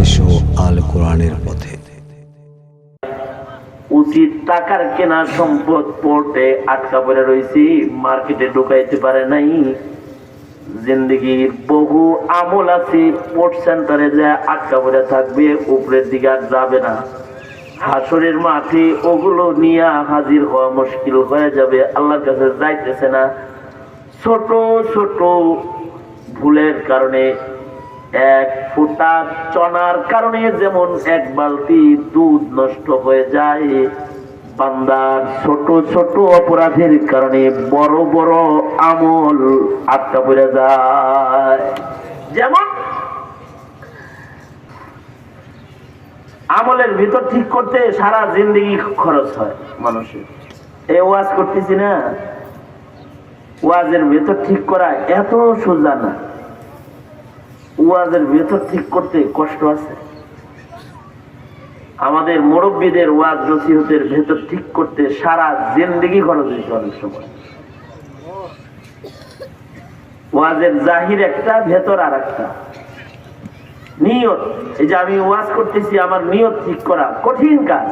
এসো আল কোরআনের পথে। উচিত টাকার কেনা সম্পদ পোর্টে আটকা পড়ে রয়েছি মার্কেটে ঢুকাইতে পারে নাই। জিন্দগির বহু আমল আছে পোর্ট সেন্টারে যে আটকা পড়ে থাকবে উপরের দিকে আর যাবে না। হাসরের মাঠে ওগুলো নিয়ে হাজির হওয়া মুশকিল হয়ে যাবে আল্লাহর কাছে যাইতেছে না। ছোট ছোট ভুলের কারণে এক ফুটা চনার কারণে যেমন এক বালতি দুধ নষ্ট হয়ে যায়, বান্দার ছোট ছোট অপরাধের কারণে বড় বড় আমল আটকা পড়ে যায়। যেমন আমলের ভিতর ঠিক করতে সারা জিন্দগি খরচ হয় মানুষের। এ ওয়াজ করতেছি না? ওয়াজের ভেতর ঠিক করা এত সোজা না। ওয়াজের ভেতর ঠিক করতে কষ্ট আছে। আমাদের মুরব্বীদের ওয়াজ নসিহতের ভেতর ঠিক করতে সারা জিন্দগি খরচ হয়েছে অনেক সময়। ওয়াজের জাহির একটা, ভেতর আর একটা। নিয়ত, এই যে আমি ওয়াজ করতেছি, আমার নিয়ত ঠিক করা কঠিন কাজ।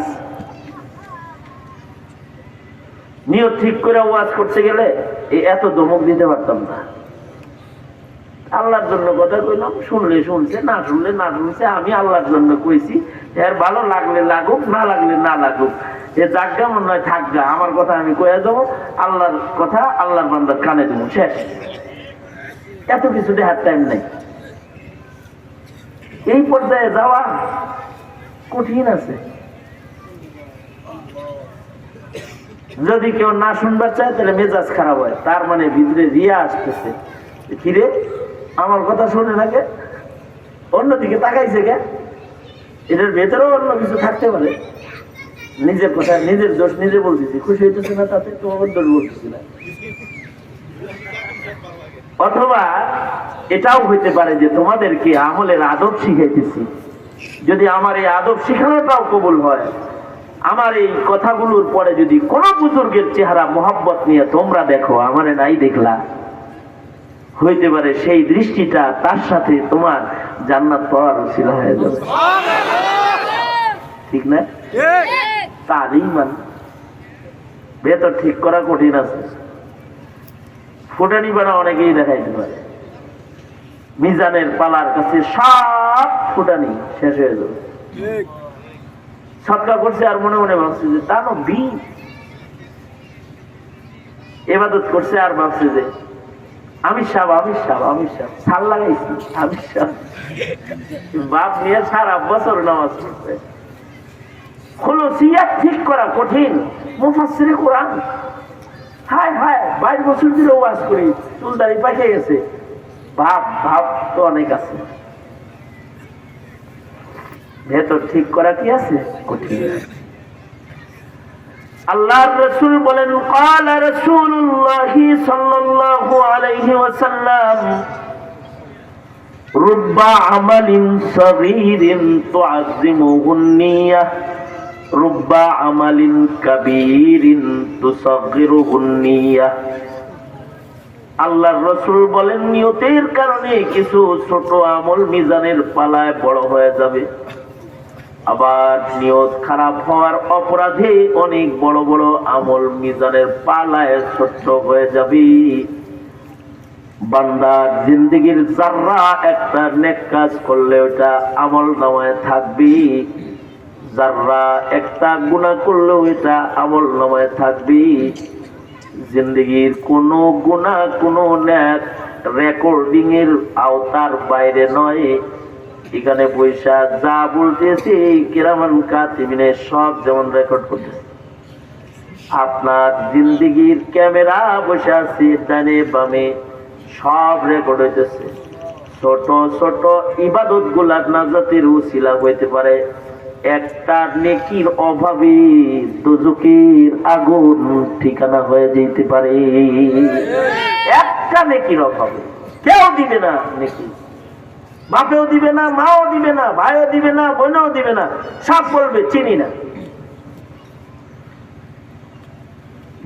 নিয়ত ঠিক করে ওয়াজ করতে গেলে এত দমক দিতে পারতাম না। আল্লাহর জন্য কথা কইলাম, শুনলে শুনছে, না শুনলে না শুনছে, আমি আল্লাহর জন্য কইছি এর ভালো লাগলে লাগুক, না লাগলে না লাগুক। এ জাগা মনে হয় থাকগা, আমার কথা আমি কয়ে দেবো, আল্লাহর কথা আল্লাহর বান্দার কানে দেবো, শেষ। এত কিছু দেখার টাইম নেই। এই পর্যায়ে যাওয়া কঠিন আছে। যদি কেউ না শুনবার চায়, তাহলে মেজাজ খারাপ হয়। তার মানে ভিতরে রিয়া আসতেছে। কিরে আমার কথা শুনে নাকি অন্যদিকে তাকাইছে কে? এটার ভেতরেও অন্য কিছু থাকতে পারে। নিজের কথা নিজের দোষ নিজে বলতেছি। খুশি হইতেছে না তাতে তোমার দোষ বলতেছি না। অথবা এটাও হইতে পারে যে তোমাদেরকে আমলের আদব শিখাইতেছি। যদি আমার এই আদব শিখানোটাও কবুল হয়, আমার এই কথাগুলোর পরে যদি কোন বুজুর্গের চেহারা, মোহাব্বত নিয়ে তোমরা দেখো, আমারে নাই দেখলা। হইতে পারে সেই দৃষ্টিটা তার সাথে তোমার জান্নাত পাওয়ার ছিল হয়ে যাবে। ঠিক না? তারই মান ভেতর ঠিক করা কঠিন আছে। ফুটানি বানা অনেকেই দেখাইতে পারে। মিজানের পালার কাছে সব ফুটানি শেষ হয়ে যাবে। সৎকার করছে আর মনে মনে ভাবছে যে তা তো বি এবাদত করছে আর ভাবছে যে আমি আমি আমি সাল লাগাইছি, আমি বাপ নিয়ে সারা বছর নামাজ ঠিক করা কঠিন। মুফাসসিরে কোরআন। হায় হায়, বাইশ বছর ধরে ওয়াজ করি চুল দাড়ি পাকে গেছে। ভাব ভাব তো অনেক আছে। ভেতর ঠিক করা কি আছে? কঠিন। আল্লাহ রসুল বলেন রসুল্লাহি আলাইহি রুব্বা আমালিন রুব্বা আমালিন আল্লাহর রসুল বলেন, নিয়তের কারণে কিছু ছোট আমল মিজানের পালায় বড় হয়ে যাবে। আবার নিয়ত খারাপ হওয়ার অপরাধে অনেক বড় বড় আমল মিজানের পালায় ছোট্ট হয়ে যাবে। বান্দার জিন্দগির যার্রা একটা নেক কাজ করলে ওটা আমল নামায় থাকবি। যার্রা একটা গুণা করলে ওইটা আমল নামায় থাকবি। জিন্দগির কোনো গুণা কোনো নেক রেকর্ডিং এর আওতার বাইরে নয়। এখানে পয়সা যা বলতেছি কিরামান কাতিবিনে সব যেমন রেকর্ড করতেছে। আপনার জিন্দিগির ক্যামেরা বসে আছে, ডানে বামে সব রেকর্ড হইতেছে। ছোট ছোট ইবাদতগুলার নাজাতের উশিলা হইতে পারে। একটা নেকির অভাবে দুজুকের আগুন ঠিকানা হয়ে যেতে পারে। একটা নেকির অভাবে। কেউ দিবে না নেকি। বাপেও দিবে না, মাও দিবে না, ভাইও দিবে না, বোনও দিবে না, সব বলবে, চিনি না।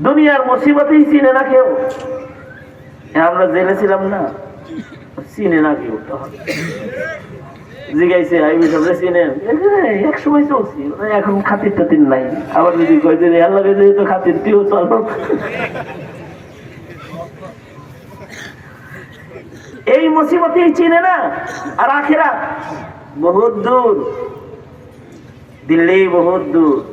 দুনিয়ার মুসিবতেই চিনে না কেউ। আমরা জেনেছিলাম না, চিনে না কেউ তখন জিগাইছে আইবি সামনে চিনেন এক সময় চলছি, এখন খাতির টাতির নাই। আবার যদি যে, আল্লাহ তো খাতির, তুইও চল। এই মুসিবতেই চিনে না। আর আখেরা বহুত দূর। দিল্লি বহুত দূর।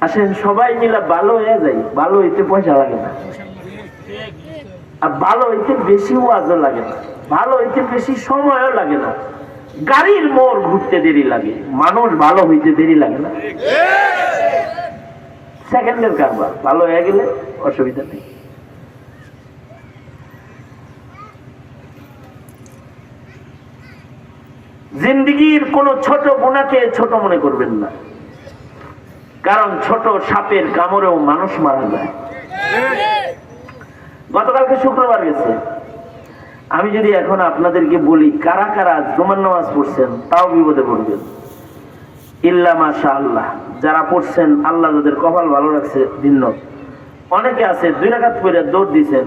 আসেন সবাই মিলে ভালো হয়ে যাই। ভালো হইতে পয়সা লাগে না। আর ভালো হইতে বেশি ওয়াজও লাগে না। ভালো হইতে বেশি সময়ও লাগে না। গাড়ির মোড় ঘুরতে দেরি লাগে। মানুষ ভালো হইতে দেরি লাগে না। সেকেন্ডের কারবার। ভালো হয়ে গেলে অসুবিধা নেই। জিন্দিগির কোন ছোট গুণাকে ছোট মনে করবেন না। কারণ ছোট সাপের কামড়েও মানুষ মারা যায়। গতকালকে শুক্রবার গেছে। আমি যদি এখন আপনাদেরকে বলি, কারা কারা জুমার নামাজ পড়ছেন, তাও বিপদে পড়বেন। ইল্লা মাশা আল্লাহ যারা পড়ছেন, আল্লাহ যাদের কপাল ভালো রাখছে, ভিন্ন। অনেকে আছে, দুই রাখাত করে দৌড় দিছেন।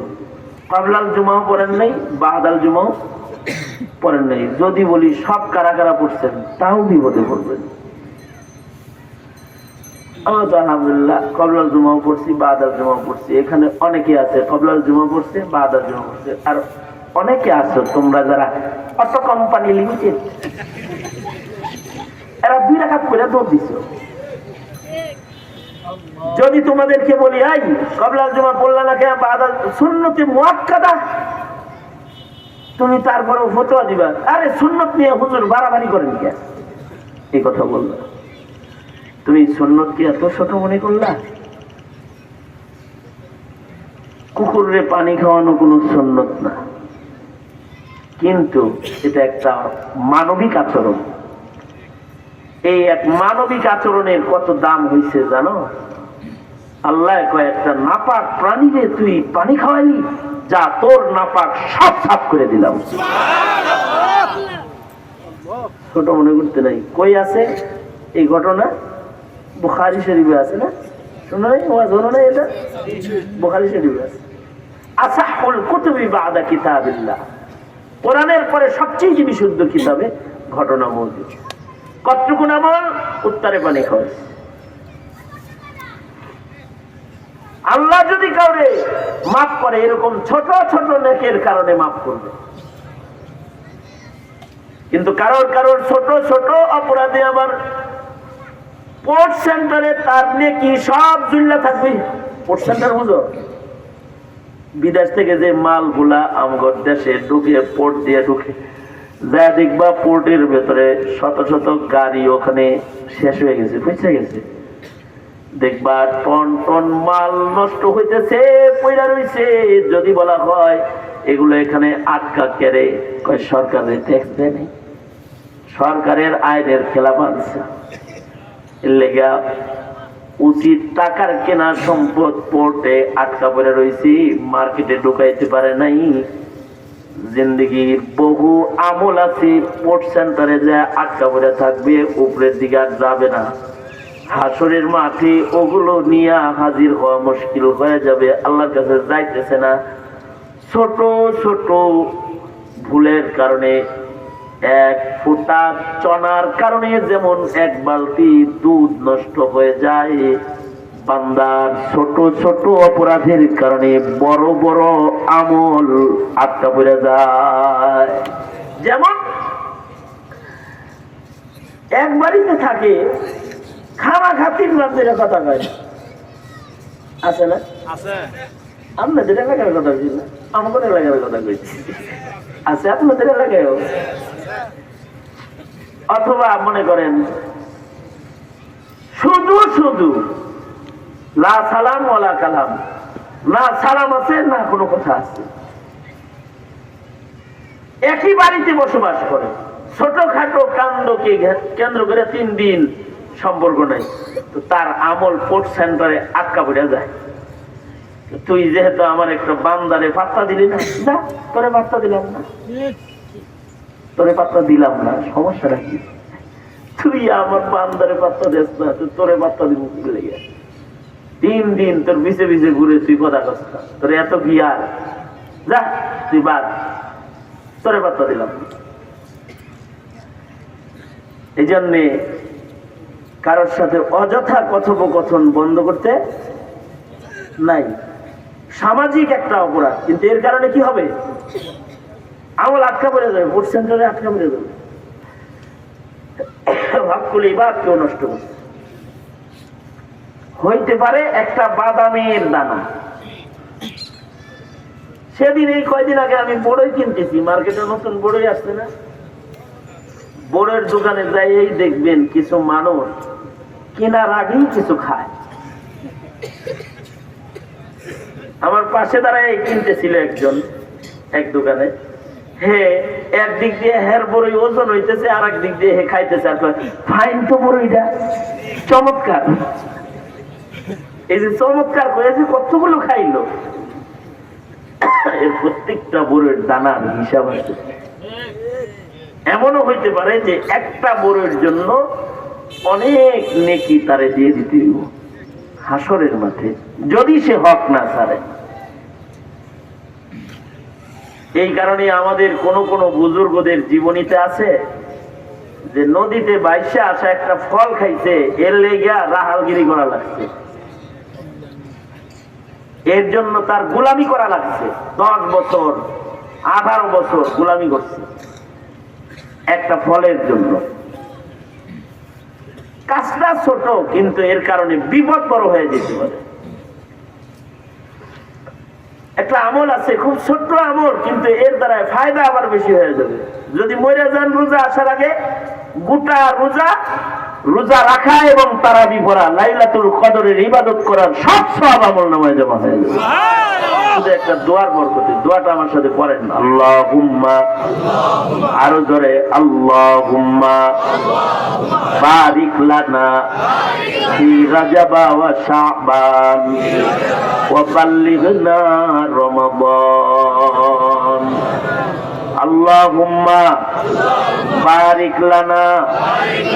কাবলাল জুমাও পড়েন নাই, বাহাদাল জুমাও পড়েন নাই। যদি বলি সব কারা কারা পড়ছেন, তাও বিপদে পড়বেন। আমরা তো আলহামদুলিল্লাহ কবলাল জুমাও পড়ছি বাদার জুমাও পড়ছি। এখানে অনেকে আছে, কবলাল জুমা পড়ছে বাদার জুমা পড়ছে। আর অনেকে আছো, তোমরা যারা অটো কোম্পানি লিমিটেড এরা দুই রাখাত করে দৌড় দিছ। যদি তোমাদেরকে বলি আই কবলাল জুমা পড়লা না কেন? বাদাল শূন্যতে মোয়াক্কাদা তুমি তারপরেও ফতোয়া দিবা। আরে সুন্নত নিয়ে হুজুর বাড়াবাড়ি করেন কে? এই কথা বলল। তুমি সুন্নতকে এত ছোট মনে করলা? কুকুরে পানি খাওয়ানো কোনো সুন্নত না। কিন্তু এটা একটা মানবিক আচরণ। এই এক মানবিক আচরণের কত দাম হয়েছে জানো? আল্লাহ কয়েকটা নাপাক প্রাণীরে তুই পানি খাওয়াইলি? যা তোর নাপাক সব সাফ করে দিলাম। ছোট মনে করতে নাই। কই আছে? এই ঘটনা বুখারি শরীফে আছে না? কোরআনের পরে সবচেয়ে ঘটনা মৌজুদ। কতটুকু আমল উত্তরে পানি খাওয়াই আল্লাহ যদি কাউরে মাফ করে, এরকম ছোট ছোট নেকের কারণে মাফ করবে। কিন্তু কারোর কারোর ছোট ছোট অপরাধে আবার পোর্ট সেন্টারে তার নেকি সব জুল্লা থাকবে। পোর্ট সেন্টার বুঝো বিদেশ থেকে যে মালগুলা আমগর দেশে ঢুকে, পোর্ট দিয়ে ঢুকে, যা দেখবা পোর্টের ভেতরে শত শত গাড়ি ওখানে শেষ হয়ে গেছে বুঝছে গেছে। দেখবা টন টন মাল নষ্ট হইতেছে পয়লা রইছে। যদি বলা হয়, এগুলো এখানে আটকা কেড়ে সরকারের ট্যাক্স দেয় নাই। সরকারের আইনের খেলা এর লেগা উচিত টাকার কেনা সম্পদ পোর্টে আটকা পড়ে রয়েছি মার্কেটে ঢুকাইতে পারে নাই। জিন্দগির বহু আমল আছে পোর্ট সেন্টারে যে আটকা পড়ে থাকবে, উপরের দিকে আর যাবে না। হাসরের মাঠে ওগুলো নিয়ে হাজির হওয়া মুশকিল হয়ে যাবে, আল্লাহর কাছে যাইতেছে না। ছোট ছোট ভুলের কারণে, এক ফোঁটা চনার কারণে যেমন এক বালতি দুধ নষ্ট হয়ে যায়, বান্দার ছোট ছোট অপরাধের কারণে বড় বড় আমল আটকা পড়ে যায়। যেমন, এক বাড়িতে থাকে খাওয়া খাতির রাতের কথা কয়। আছে না? আপনাদের এলাকার কথা বলছি না? আমাদের এলাকার কথা কইছি। আছে আপনাদের এলাকায়ও? অথবা মনে করেন শুধু শুধু লা সালাম ওলা কালাম। না সালাম আছে না কোনো কথা আছে। একই বাড়িতে বসবাস করে। ছোটখাটো কাণ্ডকে কেন্দ্র করে তিন দিন সম্পর্ক নাই। তো তার আমল পোর্ট সেন্টারে আটকা পড়ে যায়। তুই যেহেতু আমার একটা বান্দারে পাত্তা দিলি না তোরে পাত্তা দিলাম না। তোরে পাত্তা দিলাম না সমস্যাটা কি তুই আমার বান্দারে পাত্তা দিস না তোরে পাত্তা দিব কি দিন তোর পিছে পিছে ঘুরে তুই কথা কষ্ট তোর এত কি আর? যা, তুই বাদ। তোরে পাত্তা দিলাম। এই জন্যে কারোর সাথে অযথা কথোপকথন বন্ধ করতে নাই। সামাজিক একটা অপরাধ। কিন্তু এর কারণে কি হবে? আমল আটকা পড়ে যাবে, ভোট সেন্টারে আটকা পড়ে যাবে। করলে এবার কেউ নষ্ট হইতে পারে একটা বাদামের দানা। সেদিন এই কয়দিন আগে আমি বড়ই কিনতেছি, মার্কেটে নতুন বড়ই আসছে না? বড়ের দোকানে যাই দেখবেন কিছু মানুষ কিছু খায়। আমার পাশে দাঁড়ায় কিনতেছিল একজন এক দোকানে। চমৎকার। এই যে চমৎকার কতগুলো খাইলো। এর প্রত্যেকটা বড়ের দানার হিসাব আছে। এমনও হইতে পারে যে একটা বড়ের জন্য অনেক নেকি তারে দিয়ে দিতে হাসরের মাঠে, যদি সে হক না ছাড়ে। এই কারণে আমাদের কোন কোন বুজুর্গদের জীবনীতে আছে যে নদীতে বাইশে আসা একটা ফল খাইছে, এর লেগা রাহালগিরি করা লাগছে। এর জন্য তার গোলামি করা লাগছে। দশ বছর, আঠারো বছর গোলামি করছে। একটা ফলের জন্য। কাজটা ছোট, কিন্তু এর কারণে বিপদ বড় হয়ে যেতে পারে। একটা আমল আছে, খুব ছোট্ট আমল, কিন্তু এর দ্বারা ফায়দা আবার বেশি হয়ে যাবে। যদি মরে যান, রোজা আসার আগে গোটা রোজা রোজা রাখা এবং তারাবি পড়া লাইলাতুল কদরের ইবাদত করার সব সব আমল নামায় জমা হয়ে যাবে একটা দোয়ার বরকতে দোয়াটা আমার সাথে পড়েন। আল্লাহ হুম্মা আরও ধরে আল্লাহ হুম্মা বারিক লানা ফি রাজাবা ওয়া শাবান ওয়া বাল্লিগনা রমাদান। আল্লাহুম্মা বারিক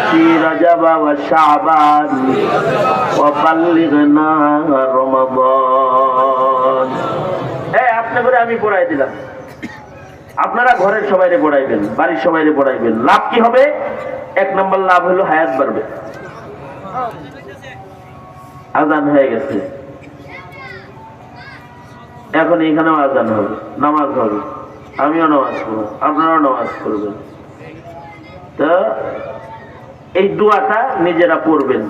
ফি রাজাবা ওয়া শাবান ওয়া বাল্লিগনা রমাদান এই আপনি করে আমি পড়াই দিলাম। আপনারা ঘরের সবাইরে পড়াইবেন বাড়ির সবাইরে পড়াইবেন লাভ কি হবে? এক নম্বর লাভ হলো হায়াত বাড়বে। আজান হয়ে গেছে। এখন এখানেও আজান হবে, নামাজ হবে। আমিও নামাজ করব আপনারাও নামাজ করবেন তো এই দোয়াটা নিজেরা পড়বেন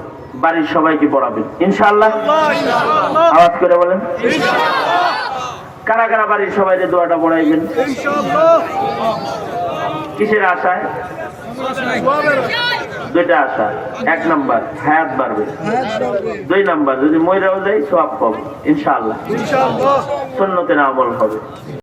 বাড়ির সবাইকে পড়াবেন। ইনশাআল্লাহ? আওয়াজ করে বলেন। কারা কারা বাড়ির সবাই দোয়াটা পড়াইবেন? কিসের আশায় দুইটা আশা। এক নাম্বার হায়াত বাড়বে। দুই নাম্বার যদি ময়রাও যাই সব পাবো ইনশাল্লাহ সন্ন্যতের আমল হবে।